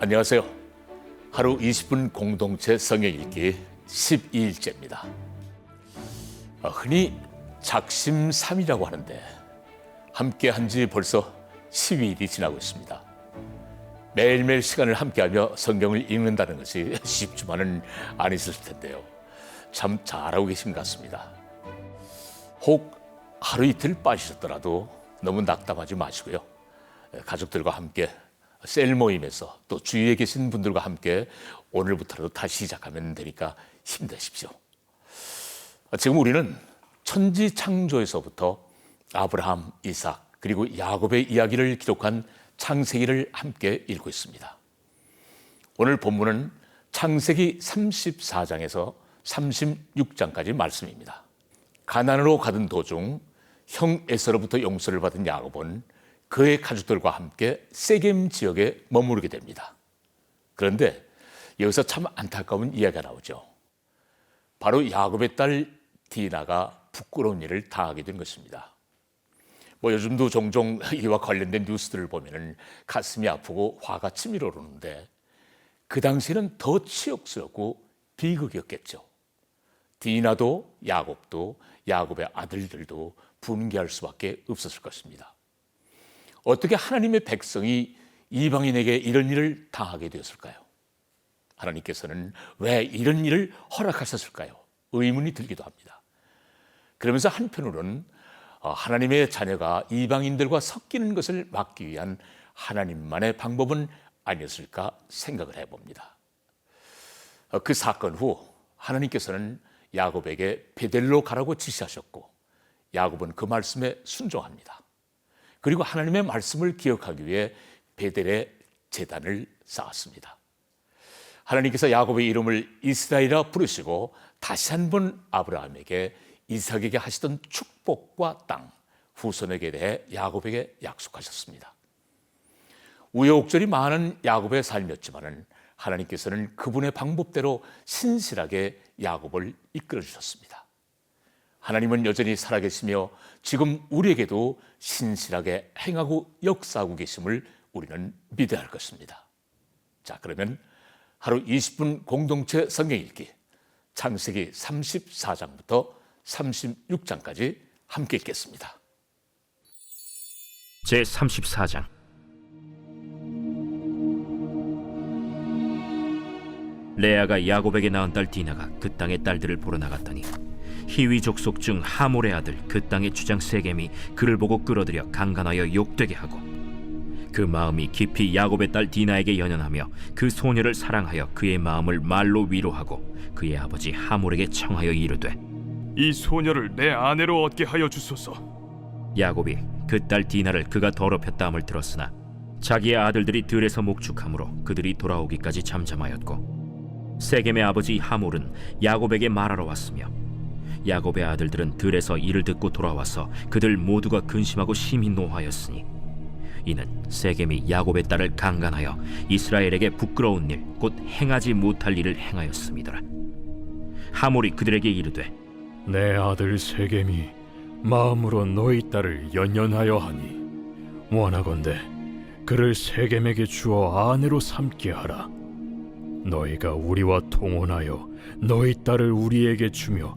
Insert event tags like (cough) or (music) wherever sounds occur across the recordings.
안녕하세요. 하루 20분 공동체 성경 읽기 12일째입니다. 어, 흔히 작심삼이라고 하는데 함께 한 지 벌써 12일이 지나고 있습니다. 매일매일 시간을 함께하며 성경을 읽는다는 것이 (laughs) 쉽지만은 아니었을 텐데요. 참 잘하고 계신 것 같습니다. 혹 하루 이틀 빠지셨더라도 너무 낙담하지 마시고요. 가족들과 함께 셀 모임에서 또 주위에 계신 분들과 함께 오늘부터라도 다시 시작하면 되니까 힘내십시오. 지금 우리는 천지 창조에서부터 아브라함, 이삭, 그리고 야곱의 이야기를 기록한 창세기를 함께 읽고 있습니다. 오늘 본문은 창세기 34장에서 36장까지 말씀입니다. 가난으로 가던 도중 형 에서로부터 용서를 받은 야곱은 그의 가족들과 함께 세겜 지역에 머무르게 됩니다. 그런데 여기서 참 안타까운 이야기가 나오죠. 바로 야곱의 딸 디나가 부끄러운 일을 당하게 된 것입니다. 뭐 요즘도 종종 이와 관련된 뉴스들을 보면은 가슴이 아프고 화가 치밀어 오르는데 그 당시에는 더 치욕스럽고 비극이었겠죠. 디나도 야곱도 야곱의 아들들도 분개할 수밖에 없었을 것입니다. 어떻게 하나님의 백성이 이방인에게 이런 일을 당하게 되었을까요? 하나님께서는 왜 이런 일을 허락하셨을까요? 의문이 들기도 합니다. 그러면서 한편으로는 어, 하나님의 자녀가 이방인들과 섞이는 것을 막기 위한 하나님만의 방법은 아니었을까 생각을 해봅니다. 어, 그 사건 후 하나님께서는 야곱에게 베델로 가라고 지시하셨고 야곱은 그 말씀에 순종합니다. 그리고 하나님의 말씀을 기억하기 위해 베델의 재단을 쌓았습니다. 하나님께서 야곱의 이름을 이스라엘이라 부르시고 다시 한 번 아브라함에게 이삭에게 하시던 축복과 땅, 후손에게 대해 야곱에게 약속하셨습니다. 우여곡절이 많은 야곱의 삶이었지만은 하나님께서는 그분의 방법대로 신실하게 야곱을 이끌어 주셨습니다. 하나님은 여전히 살아계시며 지금 우리에게도 신실하게 행하고 역사하고 계심을 우리는 믿어야 할 것입니다. 자, 그러면 하루 20분 공동체 성경 읽기 창세기 34장부터 36장까지 함께 읽겠습니다. 제 34장 레아가 야곱에게 낳은 딸 디나가 그 땅의 딸들을 보러 나갔더니 히위 족속 중 하몰의 아들 그 땅의 주장 세겜이 그를 보고 끌어들여 강간하여 욕되게 하고 그 마음이 깊이 야곱의 딸 디나에게 연연하며 그 소녀를 사랑하여 그의 마음을 말로 위로하고 그의 아버지 하몰에게 청하여 이르되 이 소녀를 내 아내로 얻게 하여 주소서. 야곱이 그 딸 디나를 그가 더럽혔다함을 들었으나 자기의 아들들이 들에서 목축함으로 그들이 돌아오기까지 잠잠하였고 세겜의 아버지 하몰은 야곱에게 말하러 왔으며 야곱의 아들들은 들에서 이를 듣고 돌아와서 그들 모두가 근심하고 심히 노하였으니 이는 세겜이 야곱의 딸을 강간하여 이스라엘에게 부끄러운 일 곧 행하지 못할 일을 행하였음이더라 하몰이 그들에게 이르되 내 아들 세겜이 마음으로 너희 딸을 연연하여 하니 원하건대 그를 세겜에게 주어 아내로 삼게 하라. 너희가 우리와 통혼하여 너희 딸을 우리에게 주며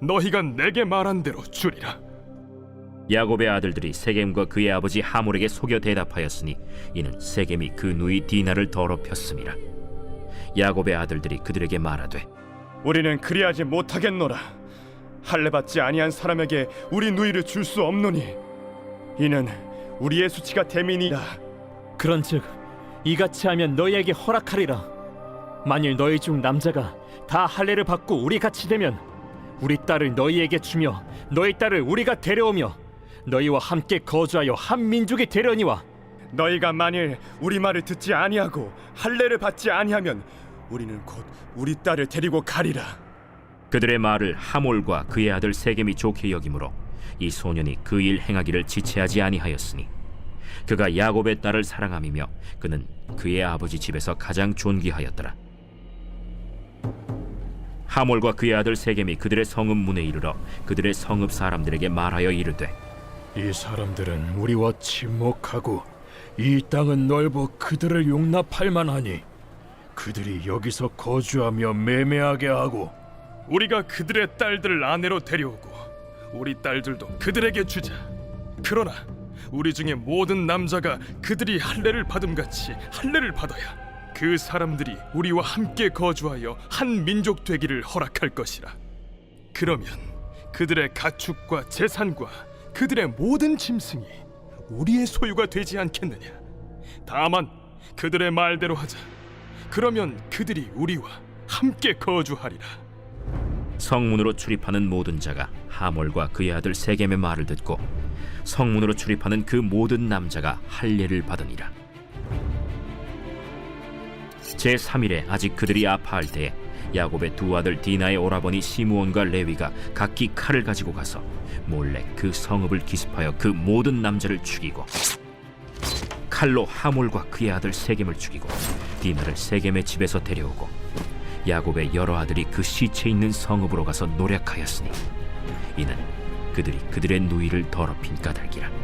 너희가 내게 말한 대로 주리라. 야곱의 아들들이 세겜과 그의 아버지 하몰에게 속여 대답하였으니 이는 세겜이 그 누이 디나를 더럽혔음이라 야곱의 아들들이 그들에게 말하되 우리는 그리하지 못하겠노라. 할례 받지 아니한 사람에게 우리 누이를 줄 수 없노니 이는 우리의 수치가 대민이라. 그런즉 이같이 하면 너희에게 허락하리라. 만일 너희 중 남자가 다 할례를 받고 우리 같이 되면 우리 딸을 너희에게 주며 너희 딸을 우리가 데려오며 너희와 함께 거주하여 한 민족이 되려니와 너희가 만일 우리 말을 듣지 아니하고 할례를 받지 아니하면 우리는 곧 우리 딸을 데리고 가리라. 그들의 말을 하몰과 그의 아들 세겜이 좋게 여기므로 이 소년이 그 일 행하기를 지체하지 아니하였으니 그가 야곱의 딸을 사랑함이며 그는 그의 아버지 집에서 가장 존귀하였더라 하몰과 그의 아들 세겜이 그들의 성읍 문에 이르러 그들의 성읍 사람들에게 말하여 이르되 이 사람들은 우리와 친목하고 이 땅은 넓어 그들을 용납할 만하니 그들이 여기서 거주하며 매매하게 하고 우리가 그들의 딸들을 아내로 데려오고 우리 딸들도 그들에게 주자. 그러나 우리 중에 모든 남자가 그들이 할례를 받음 같이 할례를 받아야 그 사람들이 우리와 함께 거주하여 한 민족 되기를 허락할 것이라. 그러면 그들의 가축과 재산과 그들의 모든 짐승이 우리의 소유가 되지 않겠느냐? 다만 그들의 말대로 하자. 그러면 그들이 우리와 함께 거주하리라. 성문으로 출입하는 모든 자가 하몰과 그의 아들 세겜의 말을 듣고 성문으로 출입하는 그 모든 남자가 할례를 받으니라. 제 3일에 아직 그들이 아파할 때에 야곱의 두 아들 디나의 오라버니 시므온과 레위가 각기 칼을 가지고 가서 몰래 그 성읍을 기습하여 그 모든 남자를 죽이고 칼로 하몰과 그의 아들 세겜을 죽이고 디나를 세겜의 집에서 데려오고 야곱의 여러 아들이 그 시체 있는 성읍으로 가서 노력하였으니 이는 그들이 그들의 누이를 더럽힌 까닭이라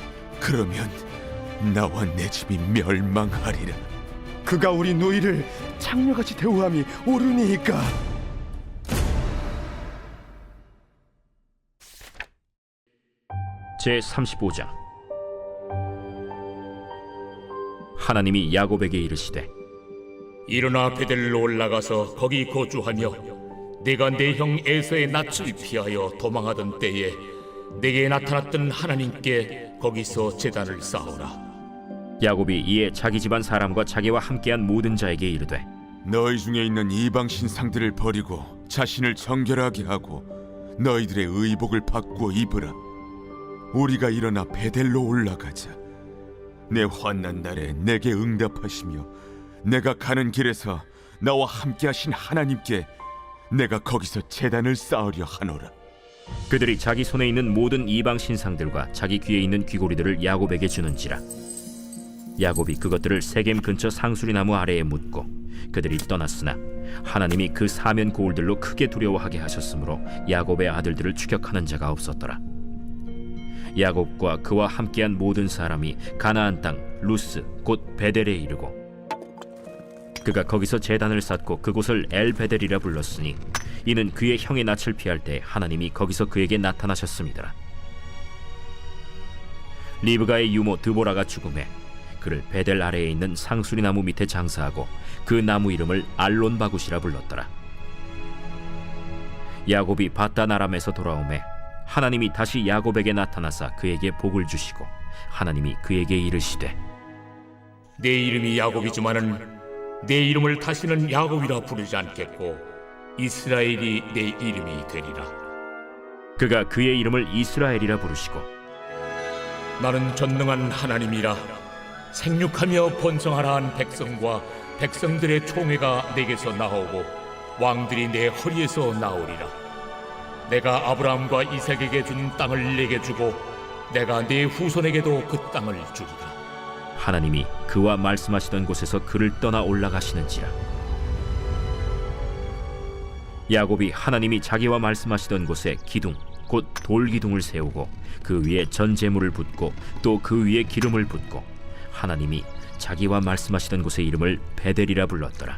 그러면 나와 내 집이 멸망하리라 그가 우리 누이를 창녀같이 대우함이 옳으니까. 제 35장 하나님이 야곱에게 이르시되 일어나 베델로 올라가서 거기 거주하며 내가 내 형 에서의 낯을 피하여 도망하던 때에 내게 나타났던 하나님께 거기서 제단을 쌓아라 야곱이 이에 자기 집안 사람과 자기와 함께한 모든 자에게 이르되 너희 중에 있는 이방 신상들을 버리고 자신을 정결하게 하고 너희들의 의복을 바꾸어 입으라. 우리가 일어나 베델로 올라가자. 내 환난 날에 내게 응답하시며 내가 가는 길에서 나와 함께 하신 하나님께 내가 거기서 제단을 쌓으려 하노라. 그들이 자기 손에 있는 모든 이방 신상들과 자기 귀에 있는 귀고리들을 야곱에게 주는지라. 야곱이 그것들을 세겜 근처 상수리 나무 아래에 묻고 그들이 떠났으나 하나님이 그 사면 고울들로 크게 두려워하게 하셨으므로 야곱의 아들들을 추격하는 자가 없었더라. 야곱과 그와 함께한 모든 사람이 가나안 땅 루스 곧 베델에 이르고 그가 거기서 제단을 쌓고 그곳을 엘베델이라 불렀으니 이는 그의 형의 낯을 피할 때 하나님이 거기서 그에게 나타나셨습니다. 리브가의 유모 드보라가 죽음에 그를 베델 아래에 있는 상수리 나무 밑에 장사하고 그 나무 이름을 알론 바굿이라 불렀더라. 야곱이 바단 아람에서 돌아오매 하나님이 다시 야곱에게 나타나사 그에게 복을 주시고 하나님이 그에게 이르시되 내 이름이 야곱이지만은 내 이름을 다시는 야곱이라 부르지 않겠고 이스라엘이 내 이름이 되리라. 그가 그의 이름을 이스라엘이라 부르시고 나는 전능한 하나님이라. 생육하며 번성하라 한 백성과 백성들의 총회가 내게서 나오고 왕들이 내 허리에서 나오리라. 내가 아브라함과 이삭에게 준 땅을 내게 주고 내가 네 후손에게도 그 땅을 주리라 하나님이 그와 말씀하시던 곳에서 그를 떠나 올라가시는지라. 야곱이 하나님이 자기와 말씀하시던 곳에 기둥 곧 돌기둥을 세우고 그 위에 전제물을 붓고 또 그 위에 기름을 붓고 하나님이 자기와 말씀하시던 곳의 이름을 베델이라 불렀더라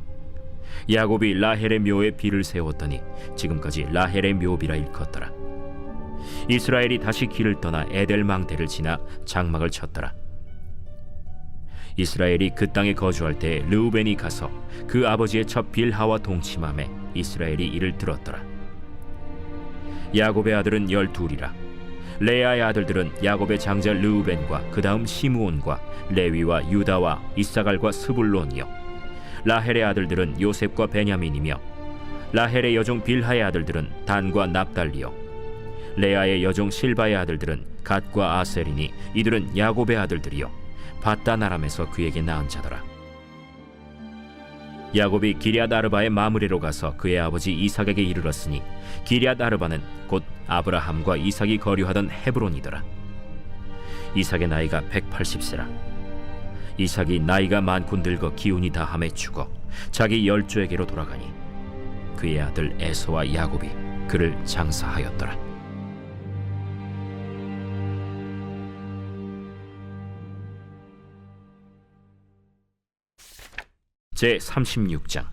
야곱이 라헬의 묘에 비를 세웠더니 지금까지 라헬의 묘비라 일컫더라. 이스라엘이 다시 길을 떠나 에델 망대를 지나 장막을 쳤더라. 이스라엘이 그 땅에 거주할 때 르우벤이 가서 그 아버지의 첫 빌하와 동침함에 이스라엘이 이를 들었더라. 야곱의 아들은 열둘이라. 레아의 아들들은 야곱의 장자 르우벤과 그 다음 시므온과 레위와 유다와 이사갈과 스불론이요. 라헬의 아들들은 요셉과 베냐민이며 라헬의 여종 빌하의 아들들은 단과 납달리요. 레아의 여종 실바의 아들들은 갓과 아셀이니 이들은 야곱의 아들들이요. 바단 아람에서 그에게 낳은 자더라. 야곱이 기리앗 아르바의 마므레로 가서 그의 아버지 이삭에게 이르렀으니 기리앗 아르바는 곧 아브라함과 이삭이 거류하던 헤브론이더라. 이삭의 나이가 180세라. 이삭이 나이가 많고 늙어 기운이 다함에 죽어 자기 열조에게로 돌아가니 그의 아들 에서와 야곱이 그를 장사하였더라. 제 36장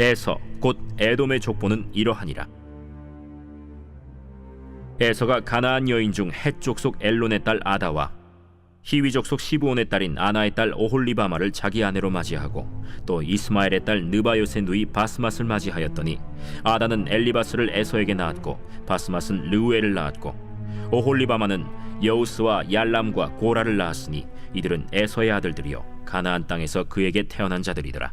에서 곧 에돔의 족보는 이러하니라 에서가 가나안 여인 중 헷족 속 엘론의 딸 아다와 히위족 속 시브온의 딸인 아나의 딸 오홀리바마를 자기 아내로 맞이하고 또 이스마엘의 딸 느바요의 누이 바스맛을 맞이하였더니 아다는 엘리바스를 에서에게 낳았고 바스맛은 르우엘을 낳았고 오홀리바마는 여우스와 얄람과 고라를 낳았으니 이들은 에서의 아들들이요 가나안 땅에서 그에게 태어난 자들이더라.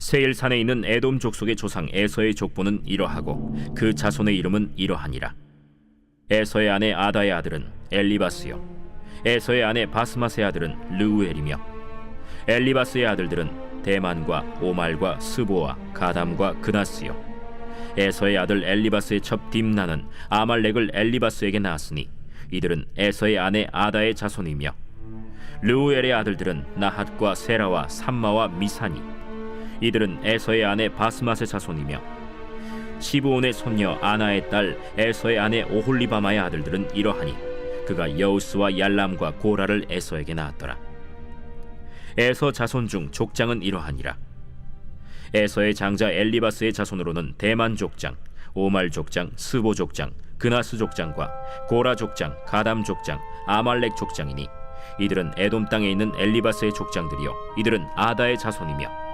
세일산에 있는 에돔 족속의 조상 에서의 족보는 이러하고 그 자손의 이름은 이러하니라. 에서의 아내 아다의 아들은 엘리바스요. 에서의 아내 바스맛의 아들은 르우엘이며 엘리바스의 아들들은 대만과 오말과 스보와 가담과 그나스요. 에서의 아들 엘리바스의 첩 딥나는 아말렉을 엘리바스에게 낳았으니 이들은 에서의 아내 아다의 자손이며 르우엘의 아들들은 나핫과 세라와 삼마와 미사니 이들은 에서의 아내 바스맛의 자손이며 시브온의 손녀 아나의 딸 에서의 아내 오홀리바마의 아들들은 이러하니 그가 여우스와 얄람과 고라를 에서에게 낳았더라. 에서 자손 중 족장은 이러하니라. 에서의 장자 엘리바스의 자손으로는 대만 족장, 오말 족장, 스보 족장, 그나스 족장과 고라 족장, 가담 족장, 아말렉 족장이니 이들은 에돔 땅에 있는 엘리바스의 족장들이요 이들은 아다의 자손이며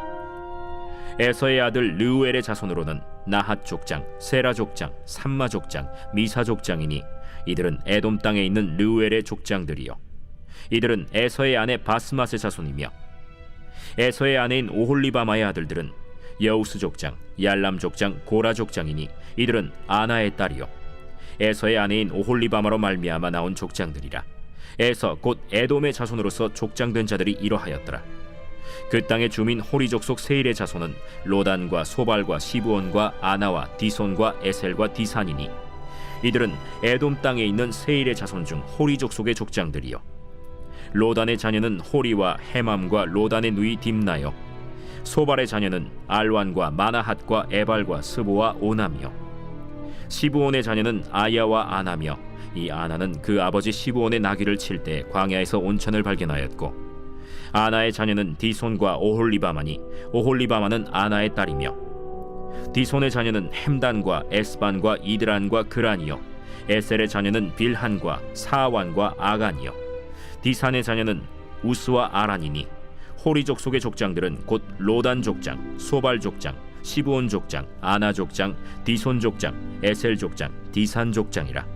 에서의 아들 르우엘의 자손으로는 나핫 족장, 세라 족장, 삼마 족장, 미사 족장이니 이들은 에돔 땅에 있는 르우엘의 족장들이요. 이들은 에서의 아내 바스맛의 자손이며 에서의 아내인 오홀리바마의 아들들은 여우스 족장, 얄람 족장, 고라 족장이니 이들은 아나의 딸이요. 에서의 아내인 오홀리바마로 말미암아 나온 족장들이라. 에서 곧 에돔의 자손으로서 족장된 자들이 이러하였더라 그 땅의 주민 호리 족 속 세일의 자손은 로단과 소발과 시브온과 아나와 디손과 에셀과 디산이니 이들은 에돔 땅에 있는 세일의 자손 중 호리 족 속의 족장들이요. 로단의 자녀는 호리와 헤맘과 로단의 누이 딥나요. 소발의 자녀는 알완과 마나핫과 에발과 스보와 오나며 시브온의 자녀는 아야와 아나며 이 아나는 그 아버지 시브온의 나귀를 칠 때 광야에서 온천을 발견하였고 아나의 자녀는 디손과 오홀리바마니 오홀리바마는 아나의 딸이며 디손의 자녀는 햄단과 에스반과 이드란과 그란이요 에셀의 자녀는 빌한과 사완과 아간이요 디산의 자녀는 우스와 아란이니 호리 족 속의 족장들은 곧 로단 족장, 소발 족장, 시브온 족장, 아나 족장, 디손 족장, 에셀 족장, 디산 족장이라.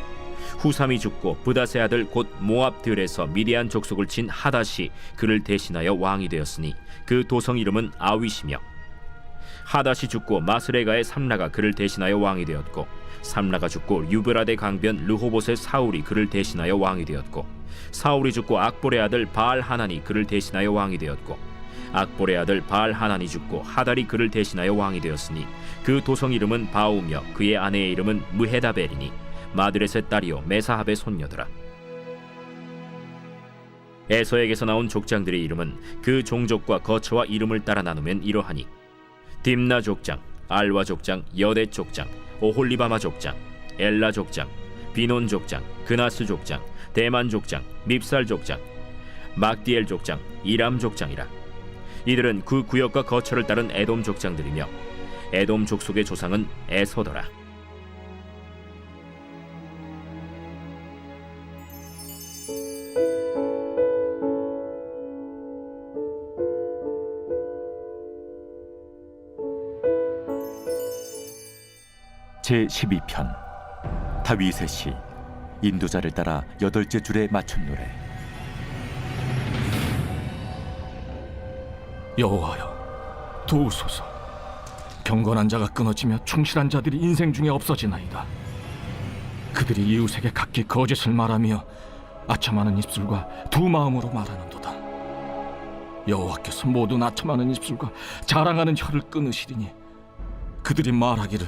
후삼이 죽고 부다세 아들 곧 모압 들에서 미디안 족속을 친 하닷이 그를 대신하여 왕이 되었으니 그 도성 이름은 아윗이며 하닷이 죽고 마스레가의 삼라가 그를 대신하여 왕이 되었고 삼라가 죽고 유브라데 강변 르호봇의 사울이 그를 대신하여 왕이 되었고 사울이 죽고 악볼의 아들 바알 하난이 그를 대신하여 왕이 되었고 악볼의 아들 바알 하난이 죽고 하달이 그를 대신하여 왕이 되었으니 그 도성 이름은 바우며 그의 아내의 이름은 무헤다벨이니 마드렛의 딸이요 메사합의 손녀더라 에서에게서 나온 족장들의 이름은 그 종족과 거처와 이름을 따라 나누면 이러하니 딥나 족장, 알와 족장, 여대 족장, 오홀리바마 족장, 엘라 족장, 비논 족장, 그나스 족장, 대만 족장, 밉살 족장, 막디엘 족장, 이람 족장이라. 이들은 그 구역과 거처를 따른 에돔 족장들이며 에돔 족속의 조상은 에서더라. 제 12편. 다윗의 시. 인도자를 따라 여덟째 줄에 맞춘 노래. 여호와여 도우소서. 경건한 자가 끊어지며 충실한 자들이 인생 중에 없어지나이다. 그들이 이웃에게 각기 거짓을 말하며 아첨하는 입술과 두 마음으로 말하는도다. 여호와께서 모든 아첨하는 입술과 자랑하는 혀를 끊으시리니 그들이 말하기를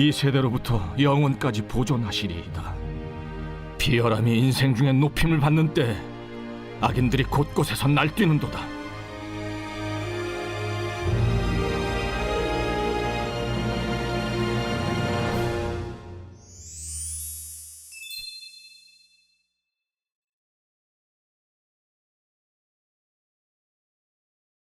이 세대로부터 영원까지 보존하시리이다. 비열함이 인생 중에 높임을 받는 때 악인들이 곳곳에서 날뛰는도다